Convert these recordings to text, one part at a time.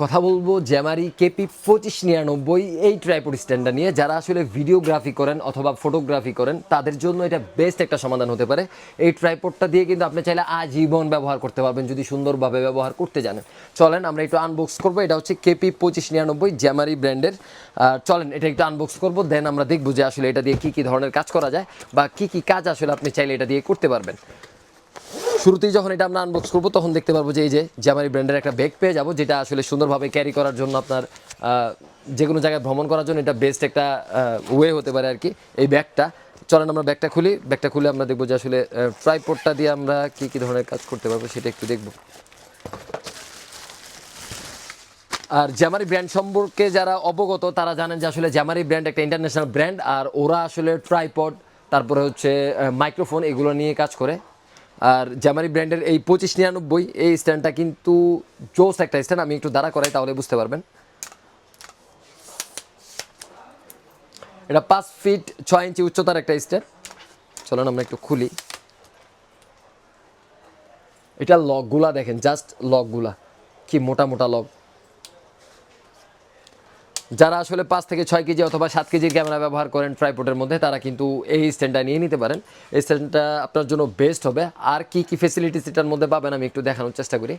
কথা বলব জ্যামারি কেপি পঁচিশ নিরানব্বই এই ট্রাইপড স্ট্যান্ডটা নিয়ে। যারা আসলে ভিডিওগ্রাফি করেন অথবা ফটোগ্রাফি করেন, তাদের জন্য এটা বেস্ট একটা সমাধান হতে পারে। এই ট্রাইপডটা দিয়ে কিন্তু আপনি চাইলে আজীবন ব্যবহার করতে পারবেন, যদি সুন্দরভাবে ব্যবহার করতে জানেন। চলেন, আমরা একটু আনবক্স করব। এটা হচ্ছে কেপি পঁচিশ নিরানব্বই জ্যামারি ব্র্যান্ডের। চলেন, এটা একটু আনবক্স করব দেন আমরা দেখব যে আসলে এটা দিয়ে কী কী ধরনের কাজ করা যায় বা কী কী কাজ আসলে আপনি চাইলে এটা দিয়ে করতে পারবেন। শুরুতেই যখন এটা আমরা আনবক্স করব, তখন দেখতে পারব যে এই যে জামারি ব্র্যান্ডের একটা ব্যাগ পেয়ে যাব, যেটা আসলে সুন্দরভাবে ক্যারি করার জন্য আপনার যে কোনো জায়গায় ভ্রমণ করার জন্য এটা বেস্ট একটা ওয়ে হতে পারে আর কি এই ব্যাগটা। চলেন আমরা ব্যাগটা খুলি। ব্যাগটা খুলে আমরা দেখব যে আসলে ট্রাইপোর্টটা দিয়ে আমরা কী কী ধরনের কাজ করতে পারব সেটা একটু দেখব। আর জ্যামারি ব্র্যান্ড সম্পর্কে যারা অবগত, তারা জানেন যে আসলে জ্যামারি ব্র্যান্ড একটা ইন্টারন্যাশনাল ব্র্যান্ড আর ওরা আসলে ট্রাইপড তারপরে হচ্ছে মাইক্রোফোন এগুলো নিয়ে কাজ করে। আর জামারি ব্র্যান্ডের এই পঁচিশ নিরানব্বই, এই স্ট্যান্ডটা কিন্তু জোস একটা স্ট্যান্ড। আমি একটু দাঁড়া করাই তাহলে বুঝতে পারবেন। এটা পাঁচ ফিট ছয় ইঞ্চি উচ্চতার একটা স্ট্যান্ড। চলুন আমরা একটু খুলি। এটা লকগুলা দেখেন, জাস্ট লকগুলা কি মোটা মোটা লক যারা আসলে পাঁচ থেকে ছয় কেজি অথবা সাত কেজির ক্যামেরা ব্যবহার করেন ট্রাইপোর্টের মধ্যে, তারা কিন্তু এই স্ট্যান্ডটা নিয়ে নিতে পারেন। এই স্ট্যান্ডটা আপনার জন্য বেস্ট হবে। আর কি কি ফেসিলিটিস এটার মধ্যে পাবেন আমি একটু দেখানোর চেষ্টা করি।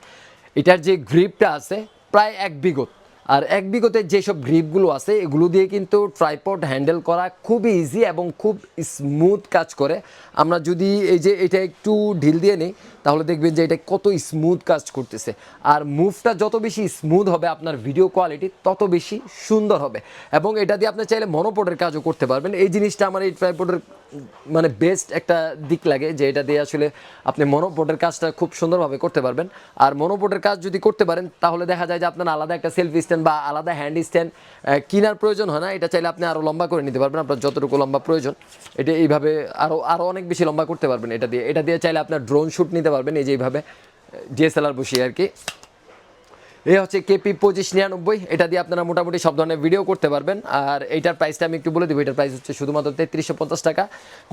এটার যে গ্রিপটা আছে, প্রায় এক বিগত। আর এক বিগতের যেসব গ্রিপগুলো আছে, এগুলো দিয়ে কিন্তু ট্রাইপড হ্যান্ডেল করা খুবই ইজি এবং খুব স্মুথ কাজ করে। আমরা যদি এই যে এটা একটু ঢিল দিয়ে নিই তাহলে দেখবেন যে এটা কত স্মুথ কাজ করতেছে। আর মুভটা যত বেশি স্মুথ হবে আপনার ভিডিও কোয়ালিটি তত বেশি সুন্দর হবে। এবং এটা দিয়ে আপনি চাইলে মনোপোডের কাজও করতে পারবেন। এই জিনিসটা আমার এই ট্রাইপোডের মানে বেস্ট একটা দিক লাগে যে এটা দিয়ে আসলে আপনি মনোপোডের কাজটা খুব সুন্দরভাবে করতে পারবেন। আর মনোপোডের কাজ যদি করতে পারেন, তাহলে দেখা যায় যে আপনার আলাদা একটা সেলফি স্ট্যান্ড বা আলাদা হ্যান্ড স্ট্যান্ড কেনার প্রয়োজন হয় না। এটা চাইলে আপনি আরও লম্বা করে নিতে পারবেন। আপনার যতটুকু লম্বা প্রয়োজন, এটা এইভাবে আরও আরও অনেক বেশি লম্বা করতে পারবেন এটা দিয়ে। এটা দিয়ে চাইলে আপনার ড্রোন শ্যুট নিতে পারবেন। এই যে এইভাবে, ডিএসএলআর বসিয়ে আর কি। এই হচ্ছে কেপি পঁচিশ নিরানব্বই, এটা দিয়ে আপনারা মোটামুটি সব ধরনের ভিডিও করতে পারবেন। আর এইটার প্রাইসটা আমি একটু বলে দেবো, এটার প্রাইস হচ্ছে শুধুমাত্র তেত্রিশশো পঞ্চাশ টাকা।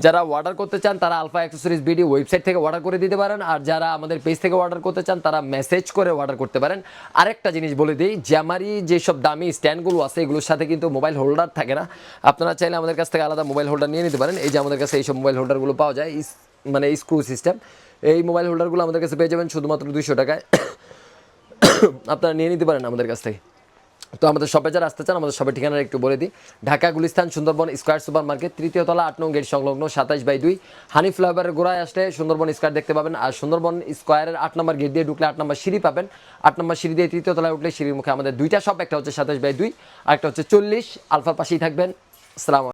যারা অর্ডার করতে চান, তারা আলফা অ্যাক্সেসরিজ ভিডিও ওয়েবসাইট থেকে অর্ডার করে দিতে পারেন। আর যারা আমাদের পেজ থেকে অর্ডার করতে চান, তারা মেসেজ করে অর্ডার করতে পারেন। আরেকটা জিনিস বলে দিই জ্যামারি যেসব দামি স্ট্যান্ডগুলো আছে, এগুলোর সাথে কিন্তু মোবাইল হোল্ডার থাকে না। আপনারা চাইলে আমাদের কাছ থেকে আলাদা মোবাইল হোল্ডার নিয়ে নিতে পারেন। এই যে আমাদের কাছে এইসব মোবাইল হোল্ডারগুলো পাওয়া যায় মানে স্ক্রু সিস্টেম এই মোবাইল হোল্ডারগুলো আমাদের কাছে পেয়ে যাবেন শুধুমাত্র দুইশো টাকায়। আপনারা নিয়ে নিতে পারেন আমাদের কাছ থেকে। তো আমাদের শপে যারা আসতে চান, আমাদের শপের ঠিকানা একটু বলে দিই। Dhaka, Gulistan, Sundarban square super market তৃতীয় তলা, আট নং গেট সংলগ্ন সাতাইশ বাই দুই। হানি ফ্লাইওভারের গোড়ায় আসলে সুন্দরবন স্কোয়ার দেখতে পাবেন। আর সুন্দরবন স্কোয়ারের আট নম্বর গেট দিয়ে ঢুকলে আট নম্বর সিঁড়ি পাবেন। আট নম্বর সিঁড়ি দিয়ে তৃতীয় তলায় উঠলে সিঁড়ির মুখে আমাদের দুইটা শপ একটা হচ্ছে সাতাইশ বাই দুই, আর একটা হচ্ছে চল্লিশ। আলফার পাশেই থাকবেন। সালাম